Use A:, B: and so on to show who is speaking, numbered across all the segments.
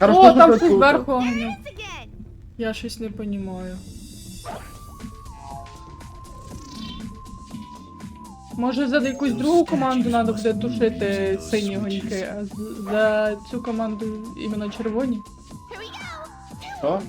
A: О, там щось зверху.
B: again.
A: Я щось не понімаю. Може за якусь другу команду треба буде тушити сині гоньки, а за цю команду іменно червоні?
C: Що?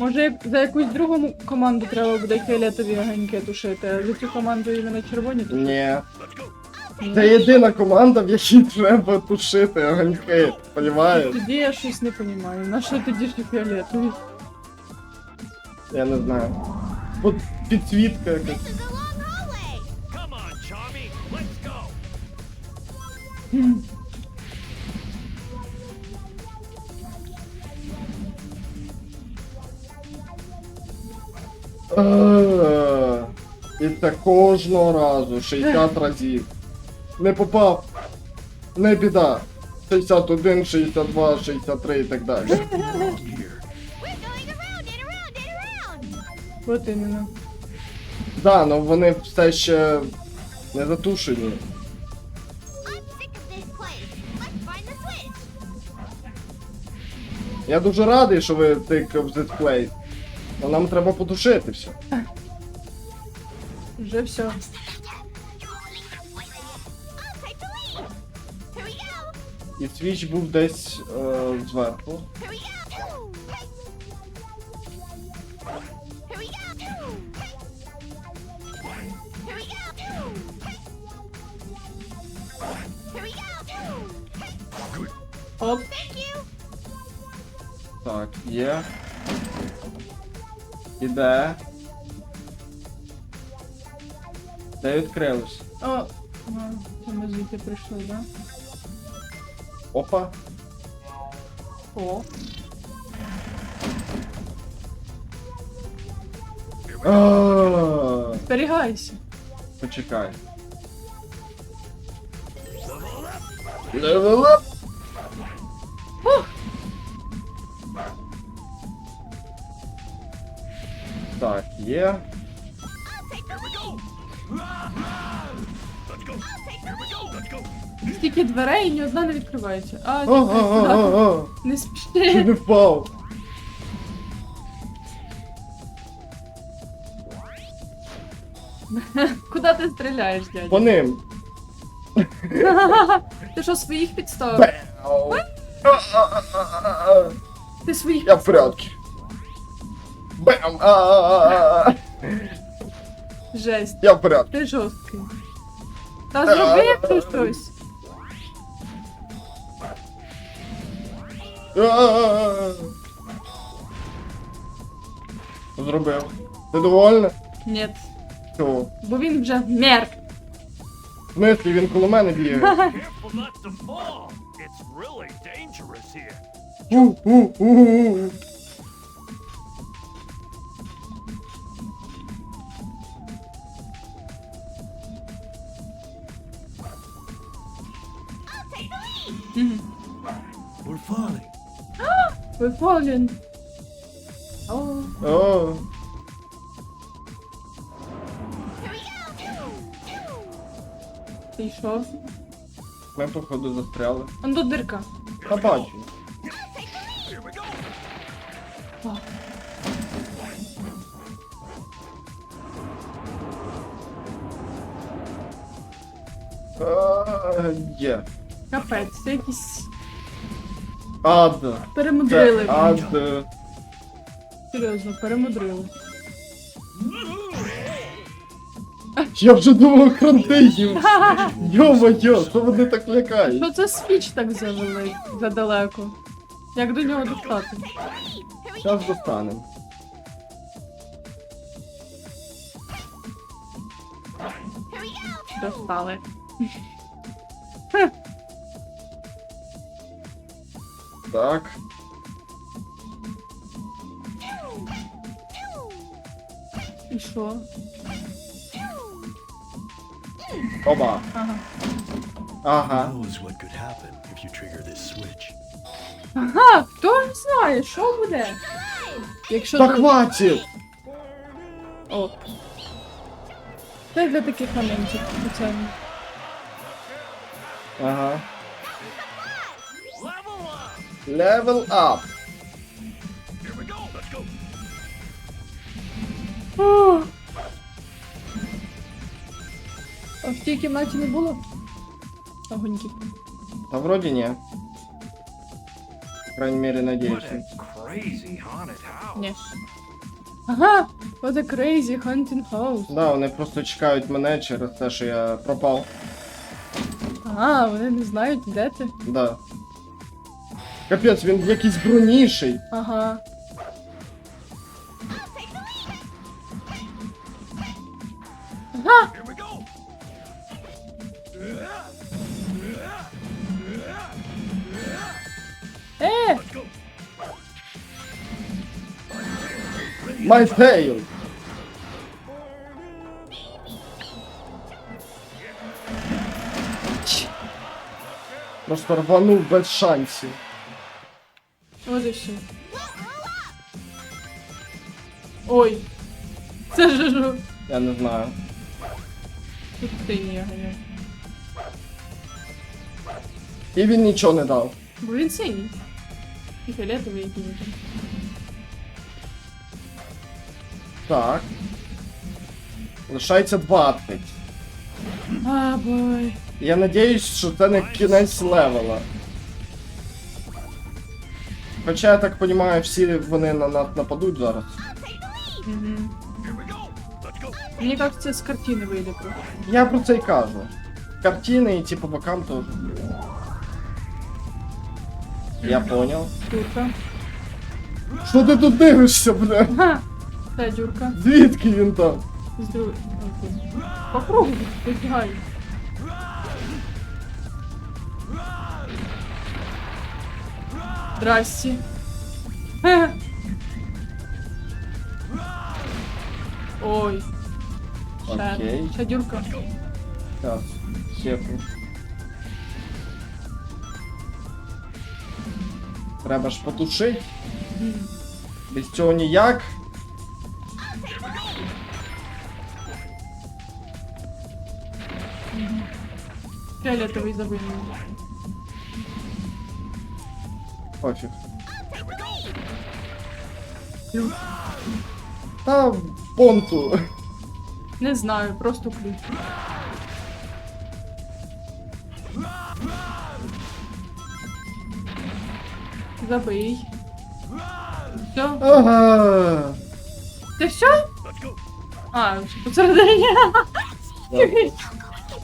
A: Може за якусь другу команду треба буде фіолетові огоньки тушити, а за цю команду іменно червоні тушити?
C: Ні. Це єдина команда, в якій треба тушити огоньки, понімаєш?
A: Тоді я щось не розумію. На що тоді ж фіолетові?
C: Я не знаю. От підсвітка якась.
D: Come on, Charmy. Let's go.
C: Е, І це кожного разу, 60 разів. Не попав. Не біда. 61, 62, 63 і так далі.
A: От іменно.
C: Да, ну вони все ще не затушені. Я дуже радий, що ви тикав в this place. Нам треба потушити все.
A: Вже все.
C: І свіч був десь е, зверху.
A: Оп.
C: Так, є. Іде. Де відкрилось?
A: О, а, це ми звідти прийшли, да?
C: Опа.
A: О.
C: А,
A: Зберігайся.
C: Почекай.
D: Level up.
C: Up. Так, є.
A: Стільки дверей і ні одна не відкривається. А,
C: А,
A: чекай,
C: а, а,
A: куди?
C: а, а.
A: Не
C: Чуть
A: спіши.
C: не впав.
A: Куди ти стріляєш,
C: По
A: дядя?
C: ним.
A: Ти що, своїх підставив?
C: Бау. А, а, а, а, а.
A: Ти своїх
C: Я в порядку. А.
A: Жесть.
C: Я в порядку.
A: Ти жорсткий. Та зроби ти щось.
C: А, а. Зробив. Ти довольна?
A: Ні.
C: Чого?
A: Бо він вже мертв.
C: В смислі, він коло мене б'є.
D: Careful not to fall. It's really dangerous here.
C: У, у, у, у.
D: We're falling.
A: Фолін. О,
C: О,
B: Here
A: ти
C: ми походу застряли.
A: Он тут дирка.
C: Та бачу.
A: О,
C: А, Є.
A: Капець, це якісь
C: Ад.
A: перемудрили.
C: Це ад.
A: Серйозно, перемудрили.
C: Я вже думав кранти їм. Йо-моє, що вони так лякають?
A: Що це свіч так завели задалеко? Як до нього достати?
C: Зараз достанемо.
B: Here we
C: Так.
A: І що?
C: Оба.
A: Ага.
C: Ага.
A: Ага, хто знає, що буде? Якщо
C: Та
A: ти-
C: хватить!
A: О. Це для таких моментів, спеціально.
C: Ага.
D: Level up! Here we go. Let's go.
A: О! А в тій кімнаті не було? Огоньків.
C: Та вроді ні. По крайней мере,
D: What
C: надеюсь.
D: crazy haunted house.
A: Ні. Ага! What a crazy hunting house.
C: Да, вони просто чекають мене через те, що я пропав.
A: Ага, вони не знають, де ти.
C: Да. Капець, він якийсь бруніший.
A: Ага. Ага! Е!
C: My tail! Просто рванув без шансів.
A: От. Ой. Це ж.
C: Я не знаю.
A: Тут ти ганяй.
C: І він нічого не дав.
A: Бо він синій. І фіолетовий який.
C: Так. Лишається 20.
A: А, бой.
C: Я надіюсь, що це не кінець левела. Хоча я так розумію, всі вони на нас нападуть зараз.
D: Go.
A: Мені кажется, з картини вийде просто.
C: Я про це й кажу. Картини і ті по бокам теж. Я понял.
A: Дюрка.
C: Що ти тут дивишся, бля?
A: Ага. Та дюрка.
C: Звідки він там?
A: З другої. По кругу вибігай. Здрасте. Ой.
C: Окей.
A: Ще дюрка.
C: Так, сєпу. Треба ж потушити. Без цього ніяк.
A: Фіолетовий забив.
C: Пофіг. Та понту.
A: Не знаю, просто ключ. Забий. Все?
C: Ага.
A: Ти все? А, посередині.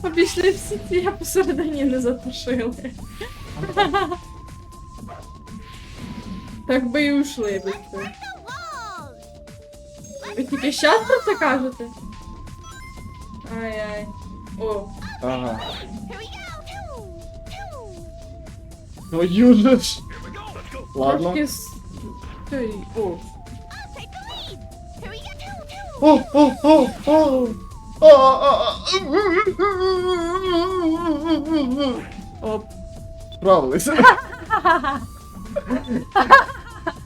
A: Обійшли всі а посередині не затушили. Так би і ушли би. Ви тільки щас про це кажете? Ай-ай. О,
C: Ага.
D: Let's go.
C: Ладно.
A: трошки з... Той, о.
C: О, о, о, о.
A: Оп.
C: Справилися.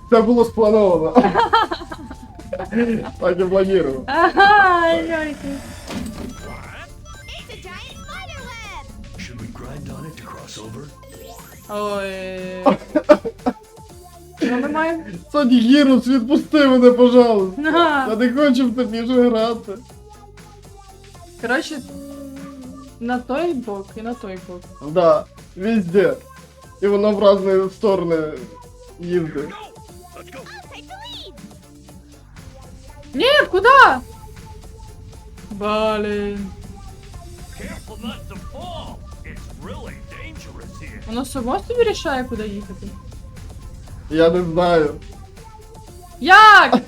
C: Це було сплановано. Так і планував.
A: Ага, ай-яй.
B: It's a giant spider web.
E: Should we grind on it to cross over?
A: Ой. Що ми маємо?
C: Соні Гірус, відпусти мене, пожалуйста. Я
A: Ага.
C: не хочу в тобі вже грати.
A: Коротше, на той бок і на той бок.
C: Да, везде. І воно в різні сторони їздить.
D: Go. Let's go.
B: I'll take the lead.
A: Ні, куди? Блін.
D: Careful not to fall. It's really dangerous here.
A: Воно само собі рішає, куди їхати.
C: Я не знаю.
A: Як?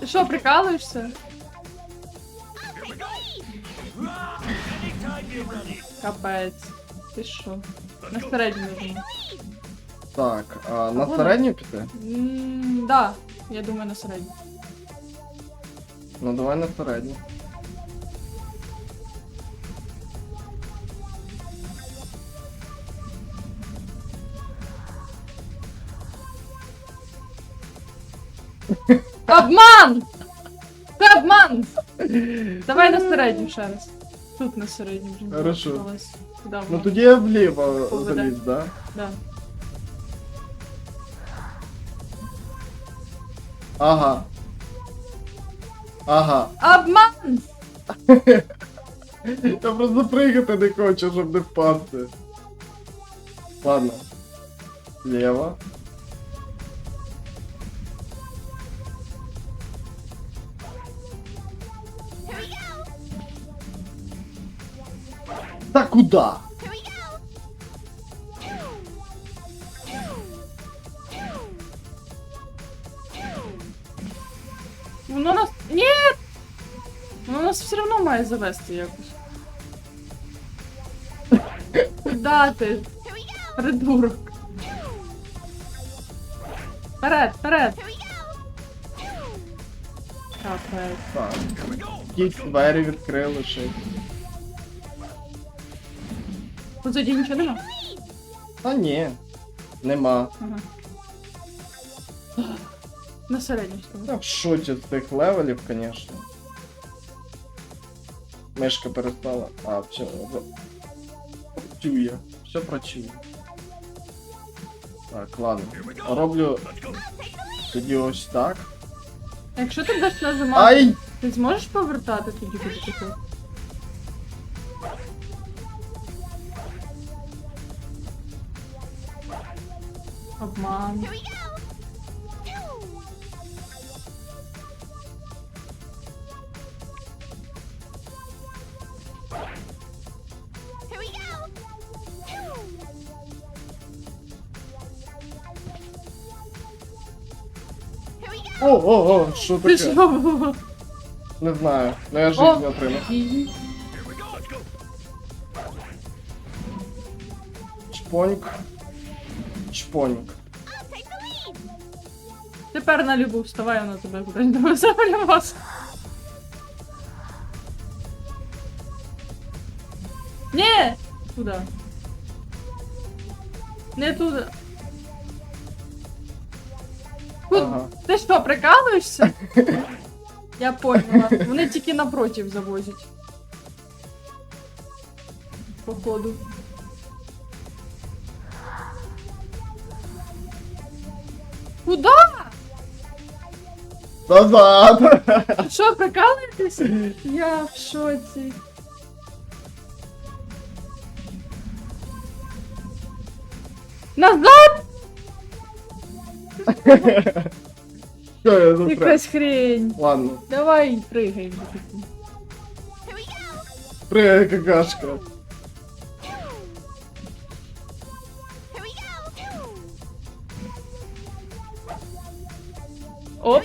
A: Ти що, прикалуєшся?
D: Here we go. Anytime you're ready.
A: Капець. Ти що? На середню нажму.
C: Так, а на
A: Вона.
C: середню піти?
A: Ммм, да, я думаю на середню.
C: Ну давай на середню.
A: Обман! Це обман! Давай на середню ще раз. Тут на середню вже.
C: Хорошо.
A: Осталось. Куди
C: Ну
A: воно?
C: тоді я вліво
A: Поведе.
C: заліз, да?
A: Да.
C: Ага. Ага.
A: Обман!
C: Я просто пригати не хочу, щоб не впасти. Ладно. Лево. Та куда?
A: Воно нас. Ні! Воно нас все одно має завести якось. Куда ти? Придурок. Вперед, вперед! Капець.
C: Так. Ті двері відкрили ще.
A: Позаді нічого нема?
C: Та ні. Нема.
A: Ага. На.
C: Я в шоці з тих левелів, звісно. Мишка перестала. А, все. Працює. Все працює. Так, ладно. Роблю тоді ось так.
A: Якщо ти будеш нажимати,
C: Ай!
A: ти зможеш повертати тоді, куди ти хочеш? Обман.
B: Here.
C: О, о, о, що
A: Ти
C: таке?
A: що?
C: Не знаю. Ну я
A: О!
C: жизнь отримав.
A: Ні.
C: Чпоньк. Чпоньк.
A: Тепер на любу вставай на тебе кудись до вас. Ні! Куди? Не туди.
C: Ага.
A: Ти що, прикалуєшся? Я поняла. Вони тільки напротив завозять. Походу. Куда?
C: Назад!
A: Що, прикалуєтесь? Я в шоці. Назад!
C: Що я застряг?
A: Якась хрень.
C: Ладно.
A: Давай пригай.
C: Пригай, какашка.
A: Оп.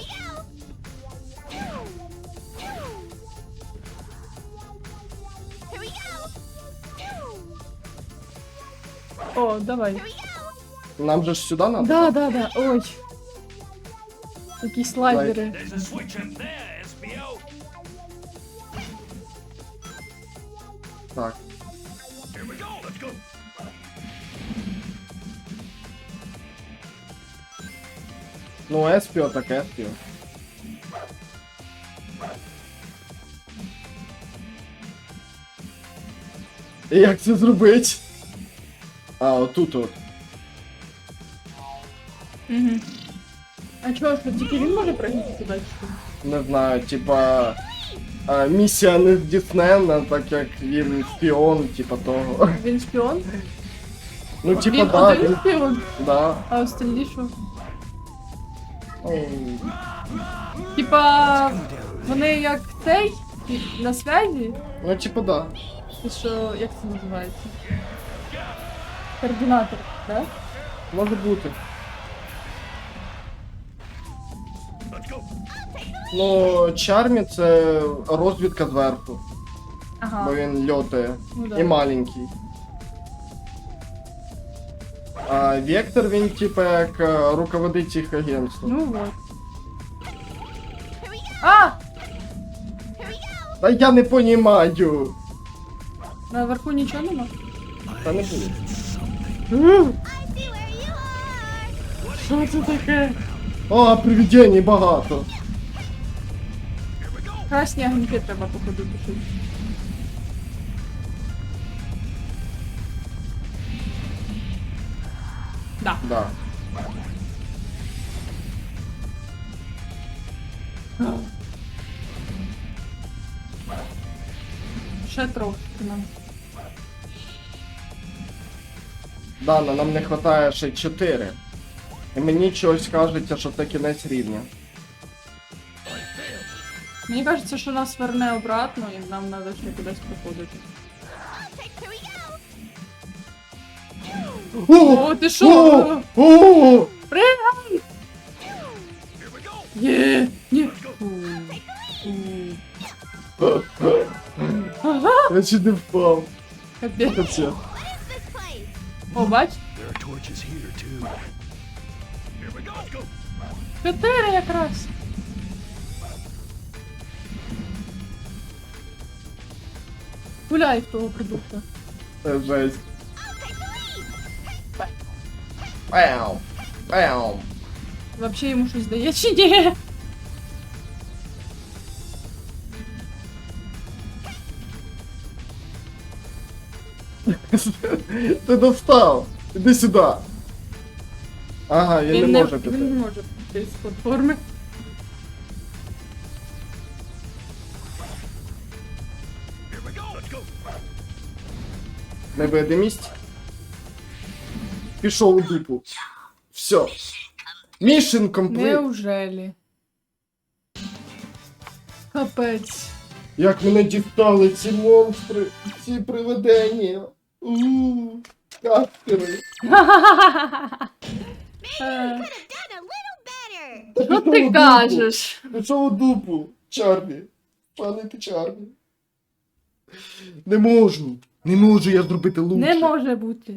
A: О, давай.
C: Нам же ж сюди надо?
A: Да, да, да. Ой. Якісь
D: SBO.
C: Так. Ну, Еспіо так Еспіо. І як це зробити? А, отут от.
A: Угу. А чого, що тільки він може пригнути чи що?
C: Не знаю, типа. А, місія не здійснена, так як він шпіон, типа того.
A: Він шпіон?
C: Ну, типа,
A: він
C: да,
A: один
C: він,
A: шпіон,
C: да.
A: а остальні що?
C: Ой,
A: Типа, вони як цей, на связі?
C: Ну, типа, да.
A: Чи що, як це називається? Координатор, да?
C: Може бути. Ну, Чармі це розвідка зверху,
A: Ага.
C: бо він льотає.
A: Ну да.
C: І маленький. А Вектор він типа як е, руководить їх агентством.
A: Ну вот. А!
C: Та я не понімаю.
A: Наверху нічого нема?
C: Та не буде.
A: Що це таке?
C: О, привидень багато.
A: Красні огоньки треба походу тушити. Да.
C: Да.
A: Ще трошки нам.
C: Дана, нам не вистачає ще 4. І мені чогось кажеться, що це кінець рівня.
A: Мені кажеться, що нас верне обратно і нам треба ще кудись проходити. О, ти що?
C: О! О!
A: Пригай! Є! Ні! Ага!
C: Я чуть не впав.
A: Капець. О, бач?
E: There are torches here too.
A: Чотири якраз. Гуляй в того продукту.
C: Це жесть. Пау. Пау.
A: Вообще йому щось дає чи ні?
C: Ти достав. Іди сюди. Ага, він, не може
A: Він
C: піти.
A: не може піти З платформи.
D: Here we go. Let's go.
C: Невидимість. Пішов у дупу. Все. Mission complete.
A: Неужелі? Капець.
C: Як мене дістали ці монстри, ці привидення. Ууу, кастери.
A: Е,
B: Could have done a little.
A: Що ти кажеш?
C: Пішов у дупу, Чарлі. Палити чарні. Не можу. Не можу я зробити лучше.
A: Не може бути.